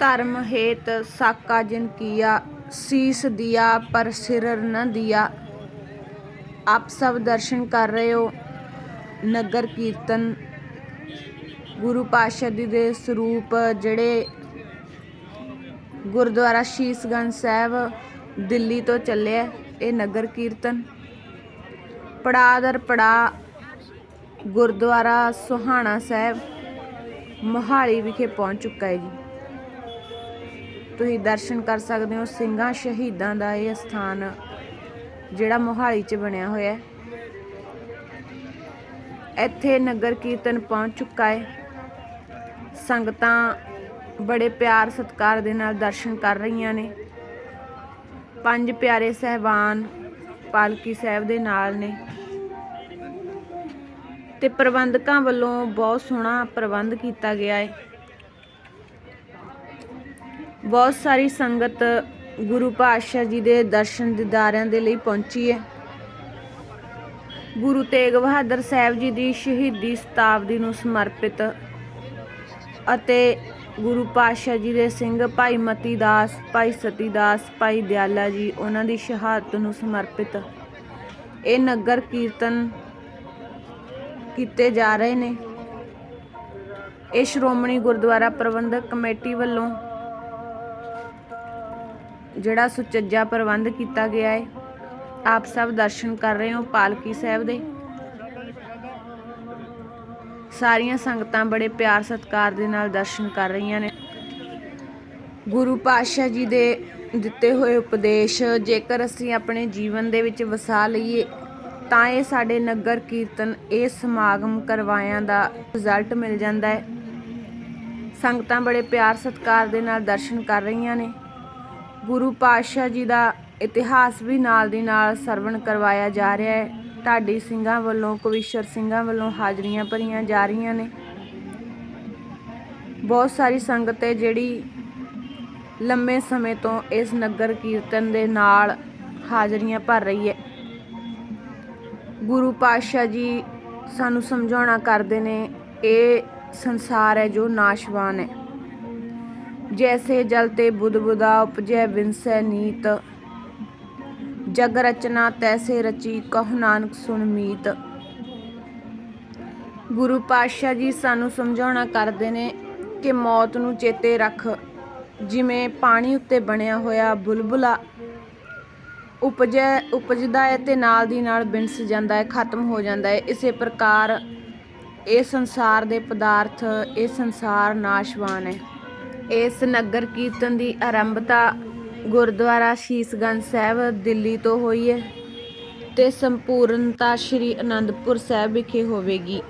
ਧਰਮ ਹੇਤ ਸਾਕਾ ਜਿਨ ਕੀਆ, ਸੀਸ ਦਿਆ ਪਰ ਸਿਰ ਨ ਦਿਆ। ਆਪ ਸਭ ਦਰਸ਼ਨ ਕਰ ਰਹੇ ਹੋ, ਨਗਰ ਕੀਰਤਨ। ਗੁਰੂ ਪਾਤਸ਼ਾਹ ਜੀ ਦੇ ਸਰੂਪ ਜਿਹੜੇ ਗੁਰਦੁਆਰਾ ਸ਼ੀਸਗੰਜ ਸਾਹਿਬ, ਦਿੱਲੀ ਤੋਂ ਚੱਲਿਆ ਇਹ ਨਗਰ ਕੀਰਤਨ। ਪੜਾਅ ਦਰ ਪੜਾਅ ਗੁਰਦੁਆਰਾ ਸੁਹਾਣਾ ਸਾਹਿਬ, ਮੋਹਾਲੀ ਵਿਖੇ ਪਹੁੰਚ ਚੁੱਕਾ ਹੈ ਜੀ। ਤੁਸੀਂ ਦਰਸ਼ਨ ਕਰ ਸਕਦੇ ਹੋ। ਸਿੰਘਾਂ ਸ਼ਹੀਦਾਂ ਦਾ ਇਹ ਸਥਾਨ ਜਿਹੜਾ ਮੋਹਾਲੀ 'ਚ ਬਣਿਆ ਹੋਇਆ ਹੈ। ਇੱਥੇ ਨਗਰ ਕੀਰਤਨ ਪਹੁੰਚ ਚੁੱਕਾ ਹੈ। ਸੰਗਤਾਂ ਬੜੇ ਪਿਆਰ ਸਤਿਕਾਰ ਦੇ ਨਾਲ ਦਰਸ਼ਨ ਕਰ ਰਹੀਆਂ ਨੇ। ਪੰਜ ਪਿਆਰੇ ਸਹਿਬਾਨ ਪਾਲਕੀ ਸਾਹਿਬ ਦੇ ਨਾਲ ਨੇ। ਤੇ ਪ੍ਰਬੰਧਕਾਂ ਵੱਲੋਂ ਬਹੁਤ ਸੋਹਣਾ ਪ੍ਰਬੰਧ ਕੀਤਾ ਗਿਆ ਹੈ। ਬਹੁਤ ਸਾਰੀ ਸੰਗਤ ਗੁਰੂ ਪਾਤਸ਼ਾਹ ਜੀ ਦੇ ਦਰਸ਼ਨ ਦਿਦਾਰਿਆਂ ਦੇ ਲਈ ਪਹੁੰਚੀ ਹੈ। ਗੁਰੂ ਤੇਗ ਬਹਾਦਰ ਸਾਹਿਬ ਜੀ ਦੀ ਸ਼ਹੀਦੀ ਸ਼ਤਾਬਦੀ ਨੂੰ ਸਮਰਪਿਤ ਅਤੇ ਗੁਰੂ ਪਾਤਸ਼ਾਹ ਜੀ ਦੇ ਸਿੰਘ ਭਾਈ ਮਤੀ ਦਾਸ, ਭਾਈ ਸਤੀ ਦਾਸ, ਭਾਈ ਦਿਆਲਾ ਜੀ ਉਹਨਾਂ ਦੀ ਸ਼ਹਾਦਤ ਨੂੰ ਸਮਰਪਿਤ ਇਹ ਨਗਰ ਕੀਰਤਨ ਕੀਤੇ ਜਾ ਰਹੇ ਨੇ। ਇਹ ਸ਼੍ਰੋਮਣੀ ਗੁਰਦੁਆਰਾ ਪ੍ਰਬੰਧਕ ਕਮੇਟੀ ਵੱਲੋਂ ਜਿਹੜਾ ਸੁਚੱਜਾ ਪ੍ਰਬੰਧ ਕੀਤਾ ਗਿਆ ਹੈ, ਆਪ ਸਭ ਦਰਸ਼ਨ ਕਰ ਰਹੇ ਹੋ ਪਾਲਕੀ ਸਾਹਿਬ ਦੇ। ਸਾਰੀਆਂ ਸੰਗਤਾਂ ਬੜੇ ਪਿਆਰ ਸਤਿਕਾਰ ਦੇ ਨਾਲ ਦਰਸ਼ਨ ਕਰ ਰਹੀਆਂ ਨੇ। ਗੁਰੂ ਪਾਤਸ਼ਾਹ ਜੀ ਦੇ ਦਿੱਤੇ ਹੋਏ ਉਪਦੇਸ਼, ਜੇਕਰ ਅਸੀਂ ਆਪਣੇ ਜੀਵਨ ਦੇ ਵਿੱਚ ਵਸਾ ਲਈਏ, ਤਾਂ ਇਹ ਸਾਡੇ ਨਗਰ ਕੀਰਤਨ, ਇਹ ਸਮਾਗਮ ਕਰਵਾਇਆਂ ਦਾ ਰਿਜ਼ਲਟ ਮਿਲ ਜਾਂਦਾ ਹੈ। ਸੰਗਤਾਂ ਬੜੇ ਪਿਆਰ ਸਤਿਕਾਰ ਦੇ ਨਾਲ ਦਰਸ਼ਨ ਕਰ ਰਹੀਆਂ ਨੇ। ਗੁਰੂ ਪਾਤਸ਼ਾਹ ਜੀ ਦਾ ਇਤਿਹਾਸ ਵੀ ਨਾਲ ਦੀ ਨਾਲ ਸਰਵਣ ਕਰਵਾਇਆ ਜਾ ਰਿਹਾ ਹੈ। ਢਾਡੀ ਸਿੰਘਾਂ ਵੱਲੋਂ, ਕਵੀਸ਼ਰ ਸਿੰਘਾਂ ਵੱਲੋਂ ਹਾਜ਼ਰੀਆਂ ਭਰੀਆਂ ਜਾ ਰਹੀਆਂ ਨੇ। ਬਹੁਤ ਸਾਰੀ ਸੰਗਤ ਹੈ ਜਿਹੜੀ ਲੰਮੇ ਸਮੇਂ ਤੋਂ ਇਸ ਨਗਰ ਕੀਰਤਨ ਦੇ ਨਾਲ ਹਾਜ਼ਰੀਆਂ ਭਰ ਰਹੀ ਹੈ। ਗੁਰੂ ਪਾਤਸ਼ਾਹ ਜੀ ਸਾਨੂੰ ਸਮਝਾਉਣਾ ਕਰਦੇ ਨੇ, ਇਹ ਸੰਸਾਰ ਹੈ ਜੋ ਨਾਸ਼ਵਾਨ ਹੈ। ਜੈਸੇ ਜਲ ਤੇ ਬੁੱਧ ਬੁਦਾ ਉਪਜੈ ਵਿੰਸੈ ਨੀਤ ਜਗ ਰਚਨਾ ਤੈਸੇ ਰਚੀ ਕਹੁ ਨਾਨਕ ਸੁਣ ਮੀਤ ਗੁਰੂ ਪਾਤਸ਼ਾਹ ਜੀ ਸਾਨੂੰ ਸਮਝਾਉਣਾ ਕਰਦੇ ਨੇ ਕਿ ਮੌਤ ਨੂੰ ਚੇਤੇ ਰੱਖ ਜਿਵੇਂ ਪਾਣੀ ਉੱਤੇ ਬਣਿਆ ਹੋਇਆ ਬੁਲਬੁਲਾ ਉਪਜੈ ਉਪਜਦਾ ਹੈ ਤੇ ਨਾਲ ਦੀ ਨਾਲ ਬਿੰਸ ਜਾਂਦਾ ਹੈ ਖਤਮ ਹੋ ਜਾਂਦਾ ਹੈ ਇਸੇ ਪ੍ਰਕਾਰ ਇਹ ਸੰਸਾਰ ਦੇ ਪਦਾਰਥ ਇਹ ਸੰਸਾਰ ਨਾਸ਼ਵਾਨ ਹੈ ਇਸ ਨਗਰ ਕੀਰਤਨ ਦੀ ਆਰੰਭਤਾ ਗੁਰਦੁਆਰਾ ਸ਼ੀਸਗੰਜ ਸਾਹਿਬ, ਦਿੱਲੀ ਤੋਂ ਹੋਈ ਹੈ ਤੇ ਸੰਪੂਰਨਤਾ ਸ਼੍ਰੀ ਅਨੰਦਪੁਰ ਸਾਹਿਬ ਵਿਖੇ ਹੋਵੇਗੀ।